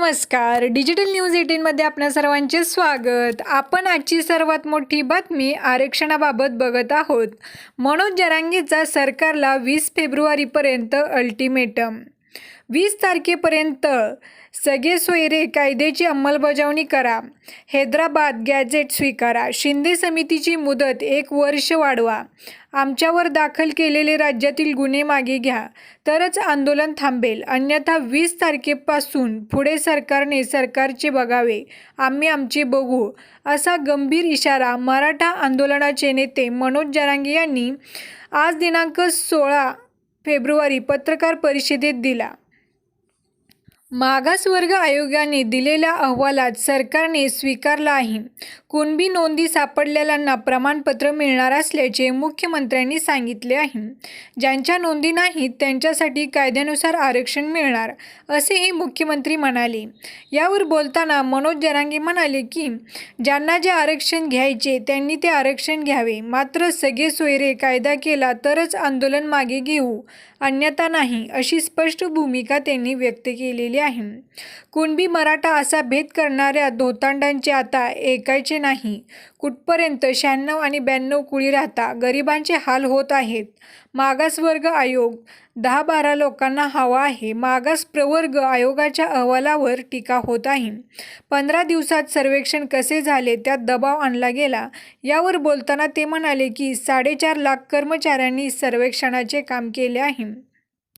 नमस्कार. Digital news एटीनमध्ये आपल्या सर्वांचे स्वागत. आपण आजची सर्वात मोठी बातमी आरक्षणाबाबत बघत आहोत. मनोज जरांगेचा सरकारला वीस फेब्रुवारीपर्यंत अल्टिमेटम वीस तारखेपर्यंत सगळे सोयरे कायद्याची अंमलबजावणी करा. हैदराबाद गॅझेट स्वीकारा. शिंदे समितीची मुदत एक वर्ष वाढवा. आमच्यावर दाखल केलेले राज्यातील गुन्हे मागे घ्या. तरच आंदोलन थांबेल. अन्यथा वीस तारखेपासून पुढे सरकारने सरकारचे बघावे. आम्ही आमचे बघू. असा गंभीर इशारा मराठा आंदोलनाचे नेते मनोज जरांगे यांनी आज दिनांक सोळा फेब्रुवारी पत्रकार परिषदेत दिला. मागासवर्ग आयोगाने दिलेल्या अहवालात सरकारने स्वीकारला आहे कुणबी नोंदी सापडलेल्यांना प्रमाणपत्र मिळणार असल्याचे मुख्यमंत्र्यांनी सांगितले आहे. ज्यांच्या नोंदी नाहीत त्यांच्यासाठी कायद्यानुसार आरक्षण मिळणार असेही मुख्यमंत्री म्हणाले. यावर बोलताना मनोज जरांगे म्हणाले की ज्यांना जे आरक्षण घ्यायचे त्यांनी ते आरक्षण घ्यावे. मात्र सगळे सोयरे कायदा केला तरच आंदोलन मागे घेऊ अन्यथा नाही अशी स्पष्ट भूमिका त्यांनी व्यक्त केलेली आहे. कुणबी मराठा असा भेद करणाऱ्या धोतांडांचे आता ऐकायचे नाही. कुठपर्यंत शहाण्णव आणि ब्याण्णव कुळी राहता गरिबांचे हाल होत आहेत. मागासवर्ग आयोग दहा बारा लोकांना हवा आहे. मागास प्रवर्ग आयोगाच्या अहवालावर टीका होत आहे. पंधरा दिवसात सर्वेक्षण कसे झाले त्यात दबाव आणला गेला. यावर बोलताना ते म्हणाले की साडेचार लाख कर्मचाऱ्यांनी सर्वेक्षणाचे काम केले आहे.